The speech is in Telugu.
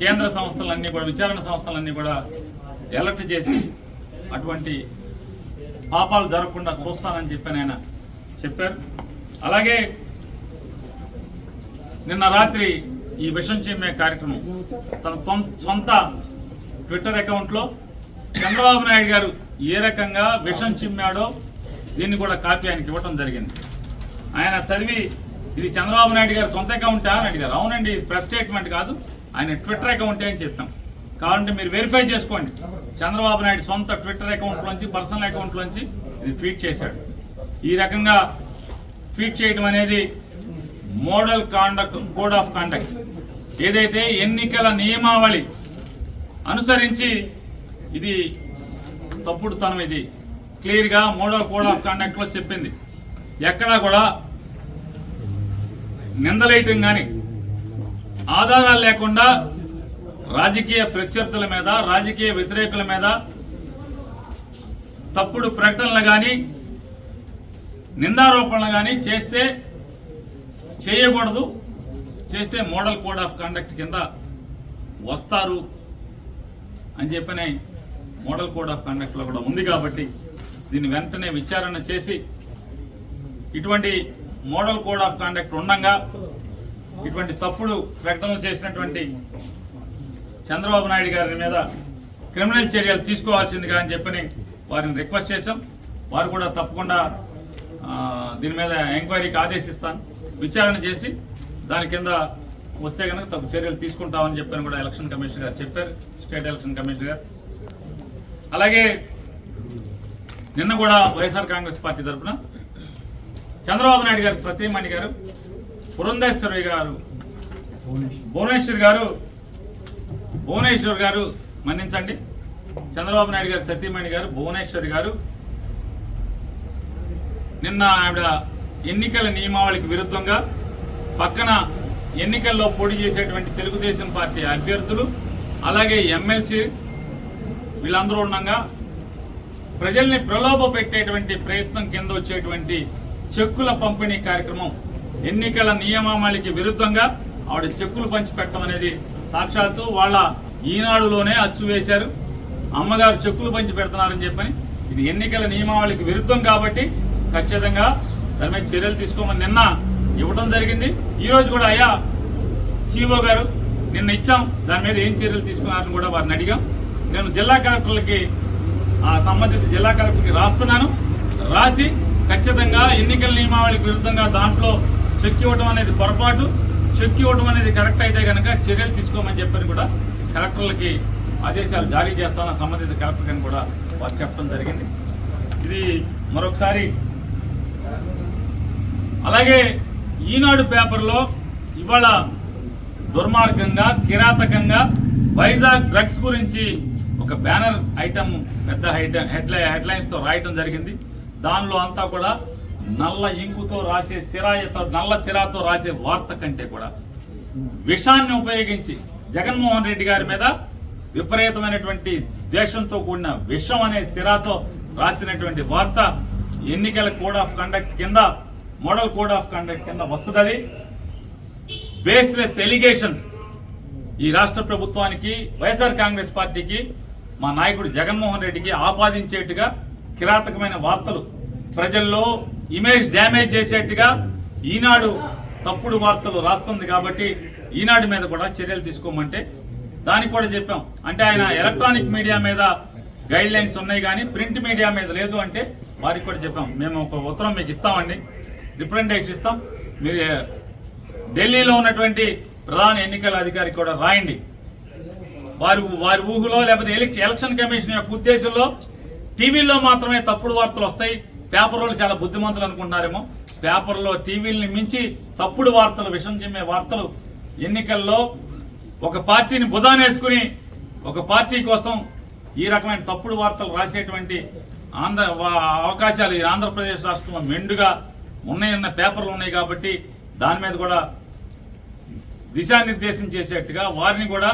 కేంద్ర సంస్థలన్నీ కూడా విచారణ సంస్థలన్నీ కూడా ఎలర్ట్ చేసి అటువంటి పాపాలు జరగకుండా చూస్తానని చెప్పి ఆయన చెప్పారు. అలాగే నిన్న రాత్రి ఈ విషం చిమ్మే కార్యక్రమం తన సొం- సొంత ట్విట్టర్ అకౌంట్లో చంద్రబాబు నాయుడు గారు ఏ రకంగా విషం చిమ్మాడో దీన్ని కూడా కాపీ ఆయనకి ఇవ్వటం జరిగింది. ఆయన చదివి ఇది చంద్రబాబు నాయుడు గారి సొంత అకౌంటా అని అడిగారు. అవునండి ప్రెస్ స్టేట్మెంట్ కాదు. ఆయన ట్విట్టర్ అకౌంటే అని చెప్పాం. కావాలంటే మీరు వెరిఫై చేసుకోండి. చంద్రబాబు నాయుడు సొంత ట్విట్టర్ అకౌంట్లోంచి పర్సనల్ అకౌంట్లోంచి ఇది ట్వీట్ చేశాడు. ఈ రకంగా ట్వీట్ చేయడం అనేది model conduct code of conduct. ఏదైతే ఎన్నికల నియమావళి అనుసరించి ఇది తప్పుడు తనం ఇది క్లియర్గా మోడల్ కోడ్ ఆఫ్ కాండక్ట్లో చెప్పింది. ఎక్కడా కూడా నిందలేయటం కానీ ఆధారాలు లేకుండా రాజకీయ ప్రత్యర్థుల మీద రాజకీయ వ్యతిరేకుల మీద తప్పుడు ప్రకటనలు కానీ నిందారోపణలు కానీ చేస్తే చేయకూడదు. చేస్తే మోడల్ కోడ్ ఆఫ్ కండక్ట్ కింద వస్తారు అని చెప్పని మోడల్ కోడ్ ఆఫ్ కండక్ట్లో కూడా ఉంది కాబట్టి దీన్ని వెంటనే విచారణ చేసి ఇటువంటి మోడల్ కోడ్ ఆఫ్ కండక్ట్ ఉండగా ఇటువంటి తప్పుడు ప్రకటనలు చేసినటువంటి చంద్రబాబు నాయుడు గారి మీద క్రిమినల్ చర్యలు తీసుకోవాల్సిందిగా అని చెప్పని వారిని రిక్వెస్ట్ చేశాం. వారు కూడా తప్పకుండా దీని మీద ఎంక్వైరీకి ఆదేశిస్తాను. విచారణ చేసి దాని కింద వస్తే కనుక తప్పు చర్యలు తీసుకుంటామని చెప్పని కూడా ఎలక్షన్ కమిషనర్ గారు చెప్పారు. స్టేట్ ఎలక్షన్ కమిషనర్ గారు. అలాగే నిన్న కూడా వైఎస్ఆర్ కాంగ్రెస్ పార్టీ తరఫున చంద్రబాబు నాయుడు గారు సత్యమణి గారు పురంధేశ్వరి గారు. భువనేశ్వర్ గారు. భువనేశ్వర్ గారు మన్నించండి. చంద్రబాబు నాయుడు గారు సత్యమణి గారు భువనేశ్వరి గారు. నిన్న ఆవిడ ఎన్నికల నియమావళికి విరుద్ధంగా పక్కన ఎన్నికల్లో పోటీ చేసేటువంటి తెలుగుదేశం పార్టీ అభ్యర్థులు అలాగే ఎమ్మెల్సీ వీళ్ళందరూ ఉండగా ప్రజల్ని ప్రలోభ పెట్టేటువంటి ప్రయత్నం కింద వచ్చేటువంటి చెక్కుల పంపిణీ కార్యక్రమం ఎన్నికల నియమావళికి విరుద్ధంగా ఆవిడ చెక్కులు పంచిపెట్టడం అనేది సాక్షాత్తు వాళ్ళ ఈనాడులోనే అచ్చు వేశారు. అమ్మగారు చెక్కులు పంచి పెడుతున్నారని చెప్పని ఇది ఎన్నికల నియమావళికి విరుద్ధం కాబట్టి ఖచ్చితంగా దాని మీద చర్యలు తీసుకోమని నిన్న ఇవ్వడం జరిగింది. ఈ రోజు కూడా అయ్యా సిఓ గారు నిన్న ఇచ్చాం. దాని మీద ఏం చర్యలు తీసుకున్నారని కూడా వారిని అడిగాం. నేను జిల్లా కలెక్టర్లకి ఆ సంబంధిత జిల్లా కలెక్టర్కి రాస్తున్నాను. రాసి ఖచ్చితంగా ఎన్నికల నియమావళికి విరుద్ధంగా దాంట్లో చెక్ ఇవ్వడం అనేది పొరపాటు. చెక్ ఇవ్వడం అనేది కరెక్ట్ అయితే కనుక చర్యలు తీసుకోమని చెప్పని కూడా కలెక్టర్లకి ఆదేశాలు జారీ చేస్తామని సంబంధిత కలెక్టర్ని కూడా వారు చెప్పడం జరిగింది. ఇది మరొకసారి. అలాగే ఈనాడు పేపర్లో ఇవాళ దుర్మార్గంగా కిరాతకంగా వైజాగ్ డ్రగ్స్ గురించి ఒక బ్యానర్ ఐటమ్ పెద్ద హెడ్ హెడ్లైన్స్తో రాయటం జరిగింది. దానిలో అంతా కూడా నల్ల ఇంకుతో రాసే సిరాయతో నల్ల సిరాతో రాసే వార్త కంటే కూడా విషాన్ని ఉపయోగించి జగన్మోహన్ రెడ్డి గారి మీద విపరీతమైనటువంటి ద్వేషంతో కూడిన విషం అనే సిరాతో రాసినటువంటి వార్త ఎన్నికల కోడ్ ఆఫ్ కండక్ట్ కింద మోడల్ కోడ్ ఆఫ్ కండక్ట్ కింద వస్తుంది బేస్లెస్ ఎలిగేషన్స్ ఈ రాష్ట్ర ప్రభుత్వానికి వైఎస్ఆర్ కాంగ్రెస్ పార్టీకి మా నాయకుడు జగన్మోహన్ రెడ్డికి ఆపాదించేట్టుగా కిరాతకమైన వార్తలు ప్రజల్లో ఇమేజ్ డ్యామేజ్ చేసేట్టుగా ఈనాడు తప్పుడు వార్తలు రాస్తుంది కాబట్టి ఈనాడు మీద కూడా చర్యలు తీసుకోమంటే దానికి కూడా చెప్పాం. అంటే ఆయన ఎలక్ట్రానిక్ మీడియా మీద గైడ్ లైన్స్ ఉన్నాయి కానీ ప్రింట్ మీడియా మీద లేదు అంటే వారికి కూడా చెప్పాం. మేము ఒక ఉత్తరం మీకు ఇస్తామండి. రిప్రజెంటేషన్ ఇస్తాం. మీరు ఢిల్లీలో ఉన్నటువంటి ప్రధాన ఎన్నికల అధికారికి కూడా రాయండి. వారి వారి ఊహలో లేకపోతే ఎలక్షన్ కమిషన్ యొక్క ఉద్దేశంలో టీవీలో మాత్రమే తప్పుడు వార్తలు వస్తాయి. పేపర్లు చాలా బుద్ధిమంతులు అనుకుంటున్నారేమో. పేపర్లో టీవీలని మించి తప్పుడు వార్తలు విషం చెమ్మే వార్తలు ఎన్నికల్లో ఒక పార్టీని బుధానేసుకుని ఒక పార్టీ కోసం ఈ రకమైన తప్పుడు వార్తలు రాసేటువంటి ఆంధ్ర అవకాశాలు ఈ ఆంధ్రప్రదేశ్ రాష్ట్రంలో మెండుగా ఉన్నాయన్న పేపర్లు ఉన్నాయి కాబట్టి దాని మీద కూడా దిశానిర్దేశం చేసేట్టుగా వారిని కూడా